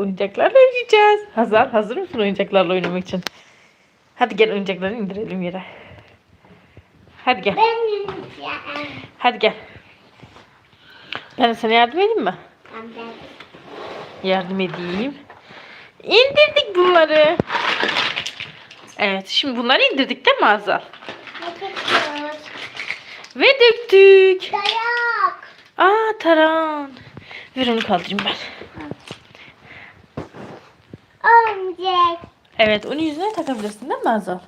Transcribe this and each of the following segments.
oyuncaklarla oynayacağız. Hazal hazır mısın oyuncaklarla oynamak için? Hadi gel oyuncakları indirelim yere. Hadi gel. Ben. Hadi gel. Ben sana yardım edeyim mi? Ben Yardım edeyim. İndirdik bunları. Evet şimdi bunları indirdik değil mi yapıyoruz. Ve döktük. Dayak. Aa taran. Ver onu kaldırayım ben. Oyuncak. Evet onu yüzüne takabilirsin değil mi şurada.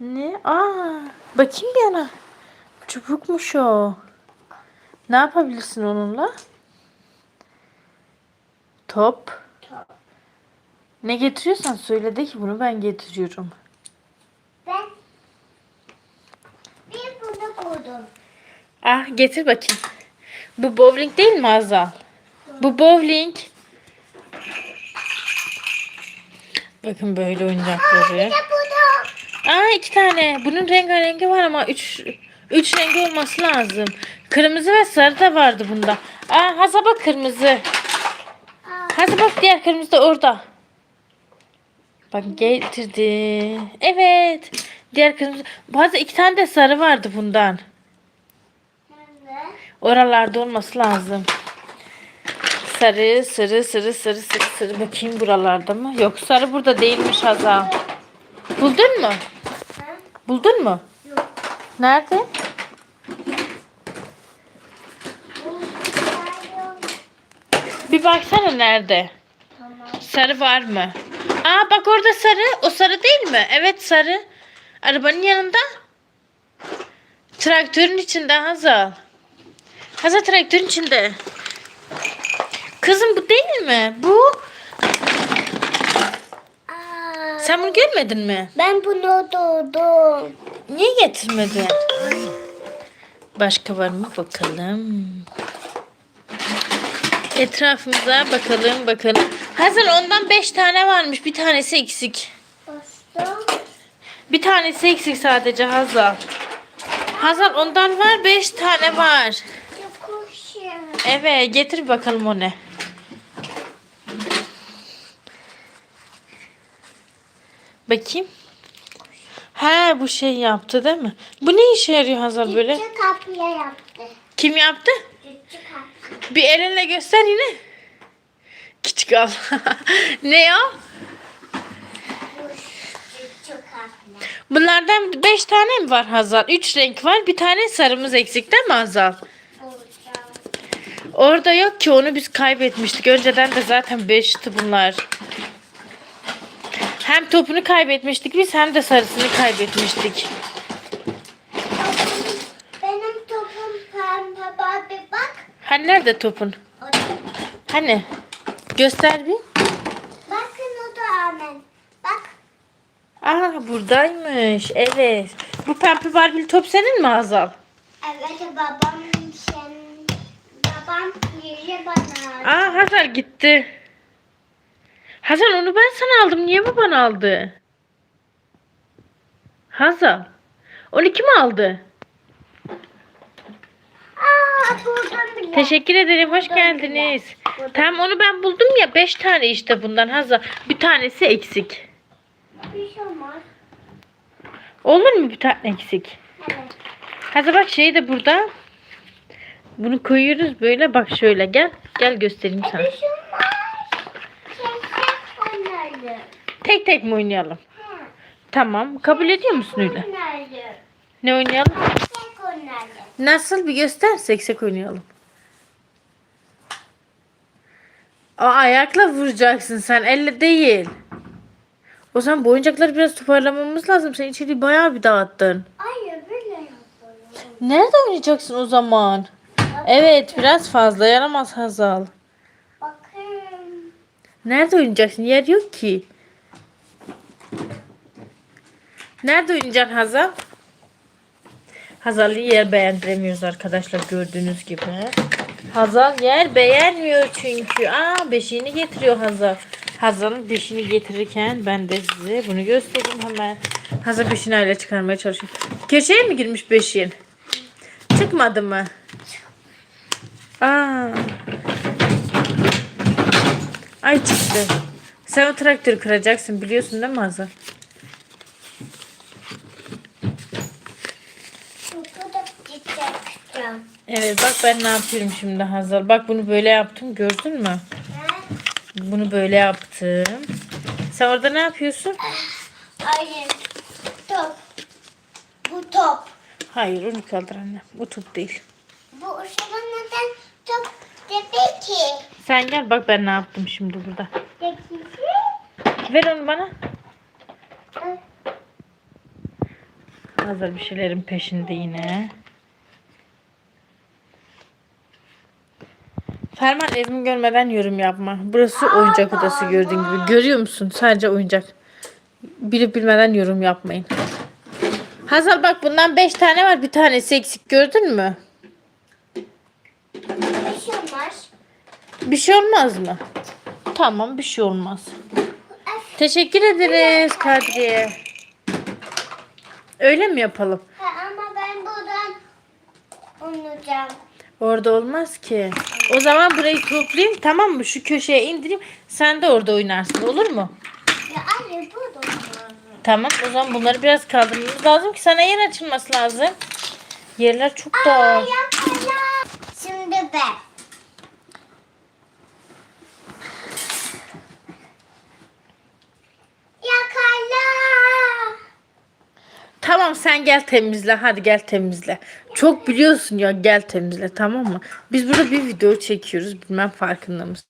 Ne? Aa, bakayım bir yana. Çubukmuş o. Ne yapabilirsin onunla? Top. Top. Ne getiriyorsan söyle de ki bunu ben getiriyorum. Ben bir bunu buldum. Ah getir bakayım. Bu bowling değil mi Azal? Bu bowling. Bakın böyle oyuncakları. Aa iki tane. Bunun rengarengi var ama üç, üç rengi olması lazım. Kırmızı ve sarı da vardı bunda. Aa Hazal bak kırmızı. Aa, Hazal bak diğer kırmızı da orada. Bak getirdi. Evet. Diğer kırmızı. Bazı iki tane de sarı vardı bundan. Oralarda olması lazım. Sarı, sarı, sarı, sarı, sarı, sarı. Bakayım buralarda mı? Yok sarı burada değilmiş Hazal. Buldun mu? Buldun mu? Yok. Nerede? Bir baksana nerede? Sarı var mı? Aa bak orada sarı. O sarı değil mi? Evet sarı. Arabanın yanında. Traktörün içinde Hazal. Hazal traktörün içinde. Kızım bu değil mi? Bu. Aa, Sen bunu görmedin mi? ben bunu buldum. Niye getirmedin? Başka var mı bakalım. Etrafımıza bakalım bakalım. Hazır ondan 5 tane varmış. Bir tanesi eksik. Bir tanesi eksik sadece Hazal. Hazal ondan var 5 tane var. Evet getir bakalım o ne. Bakayım. Ha bu şey yaptı değil mi? Bu ne işe yarıyor Hazal böyle? Küçük kapıya yaptı. Kim yaptı? Küçük kapı. Bir elinle göster yine. Küçük al. ne kapı. Bunlardan 5 tane mi var Hazal? 3 renk var. Bir tane sarımız eksik değil mi Hazal? Orada yok ki onu biz kaybetmiştik. Önceden de zaten 5'ti bunlar. Hem topunu kaybetmiştik biz hem de sarısını kaybetmiştik. Benim topum pembe Barbie bak. Hani nerede topun? O da- Hani? Göster bir. Bakın o da Amen. Bak. Aa buradaymış. Evet. Bu pembe barbili top senin mi Hazal? Evet babam babam bana. Aa Hazal gitti. Hazal onu ben sana aldım. Niye baban aldı? Hazal. Onu kim aldı? Aa buldum. Teşekkür ederim. Hoş geldiniz. Tamam onu ben buldum ya. Beş tane işte bundan Hazal. Bir tanesi eksik. Bir şey olmaz. Olur mu bir tane eksik? Evet. Hazal bak şey de burada. Bunu koyuyoruz böyle. Bak şöyle gel. Gel göstereyim sana. Tek tek mi oynayalım? Tamam. Kabul ediyor musun öyle? Ne oynayalım? Nasıl bir göster. Seksek oynayalım. Aa, ayakla vuracaksın sen. Elle değil. O zaman bu oyuncakları biraz toparlamamız lazım. Sen içeriği bayağı bir dağıttın. Hayır böyle yapalım. Nerede oynayacaksın o zaman? Evet biraz fazla yaramaz Hazal. Bakın. Nerede oynayacaksın? Yer yok ki. Nerede oynayacaksın Hazal? Hazal'ı yer beğendiremiyoruz arkadaşlar gördüğünüz gibi. Hazal yer beğenmiyor çünkü. Aa beşiğini getiriyor Hazal. Hazal'ın beşiğini getirirken ben de size bunu göstereyim hemen. Hazal beşiğini öyle çıkarmaya çalışıyor. Köşeye mi girmiş beşiğin? Çıkmadı mı? Aa. Ay çıktı. Sen o traktörü kıracaksın biliyorsun değil mi çiçektim. Evet bak ben ne yapıyorum şimdi Hazal. Bak bunu böyle yaptım gördün mü? Bunu böyle yaptım. Sen orada ne yapıyorsun? Hayır. Top. Bu top. Hayır onu kaldır anne. Bu top değil. Bu ışığın neden top dedi ki? Sen gel bak ben ne yaptım şimdi burada. Dedi Ver onu bana. Hazır bir şeylerin peşinde yine. Ferman evimi görmeden yorum yapma. Burası oyuncak odası gördüğün gibi. Görüyor musun? Sadece oyuncak. Bilip bilmeden yorum yapmayın. Hazal bak bundan 5 tane var. Bir tanesi eksik gördün mü? Bir şey olmaz. Bir şey olmaz mı? Tamam bir şey olmaz. Teşekkür ederiz Kadriye. Öyle mi yapalım? Ha, ama ben buradan unutacağım. Orada olmaz ki. O zaman burayı toplayayım tamam mı? Şu köşeye indireyim. Sen de orada oynarsın olur mu? Ya anne burada olmaz. Tamam o zaman bunları biraz kaldırmamız lazım ki sana yer açılması lazım. Yerler çok dar. Yakala. Şimdi ben. Yakala. Tamam sen gel temizle. Hadi gel temizle. Çok biliyorsun ya gel temizle tamam mı? Biz burada bir video çekiyoruz. Bilmem farkında mısın?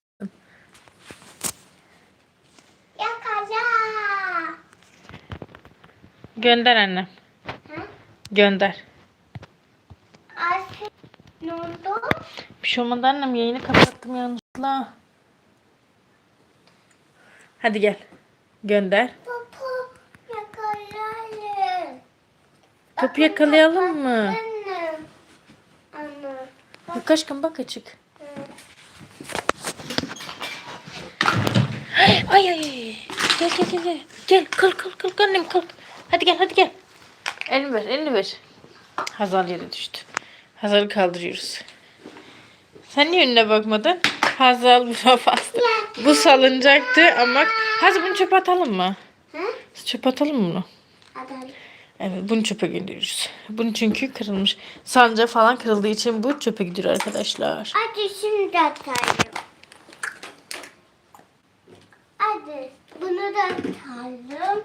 Yakala. Gönder annem. Hı? Gönder. Artık ne oldu? Bir şey olmadı annem yayını kapattım yanlışlıkla. Hadi gel. Gönder. Popo yakalayalım. Topu yakalayalım mı? Bak aşkım bak açık. Ay ay ay. Gel gel gel gel. Gel kalk kalk kalk annem kalk. Hadi gel hadi gel. Elini ver elini ver. Hazal yere düştü. Hazal'ı kaldırıyoruz. Sen niye önüne bakmadın? Hazal bu bastı. Bu salıncaktı ama Hazal bunu çöpe atalım mı? Hı? Çöpe atalım mı bunu? Hadi. Evet bunu çöpe gönderiyoruz. Bunu çünkü kırılmış. Sanca falan kırıldığı için bu çöpe gidiyor arkadaşlar. Hadi şimdi atalım. Hadi bunu da atalım.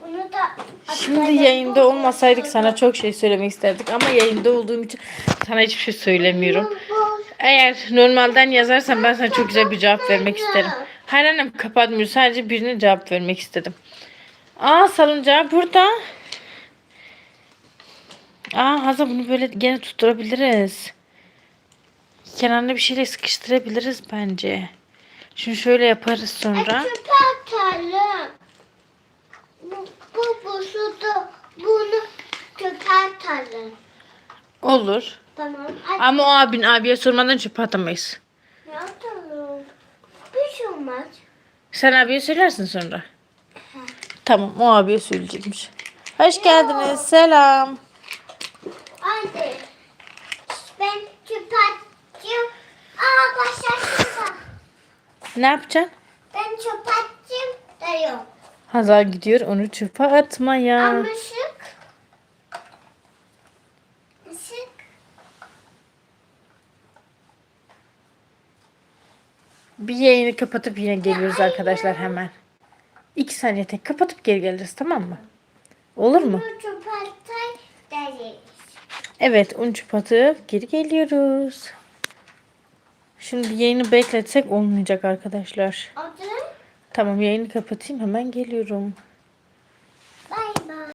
Bunu da atalım. Şimdi yayında olmasaydık sana çok şey söylemek isterdik ama yayında olduğum için sana hiçbir şey söylemiyorum. Eğer normalden yazarsan ben sana çok güzel bir cevap vermek isterim. Hayır annem kapatmıyor. Sadece birine cevap vermek istedim. Aa salıncağı burada. Aa Hazal bunu böyle gene tutturabiliriz. Kenarına bir şeyle sıkıştırabiliriz bence. Şunu şöyle yaparız sonra. Çöpe atalım. Bu, bu, bu şurada bunu çöpe atalım. Olur. Tamam. Hadi Ama o abin abiye sormadan çöpe atamayız. ne atalım? Bir şey olmaz. Sen abiye söylersin sonra. Tamam o abiye söyleyecekmiş. Hoş geldiniz. Selam. Hadi. Ben çöpe atacağım. Aa başlasın. Ne yapacaksın? Ben da yok. Hazal gidiyor onu çöpe atmaya. Ama ışık. Işık. Bir yayını kapatıp yine geliyoruz arkadaşlar hemen. İki saniye tek kapatıp geri geliriz tamam mı? Olur mu? Evet un atıp geri geliyoruz. Şimdi yayını bekletsek olmayacak arkadaşlar. Tamam yayını kapatayım hemen geliyorum.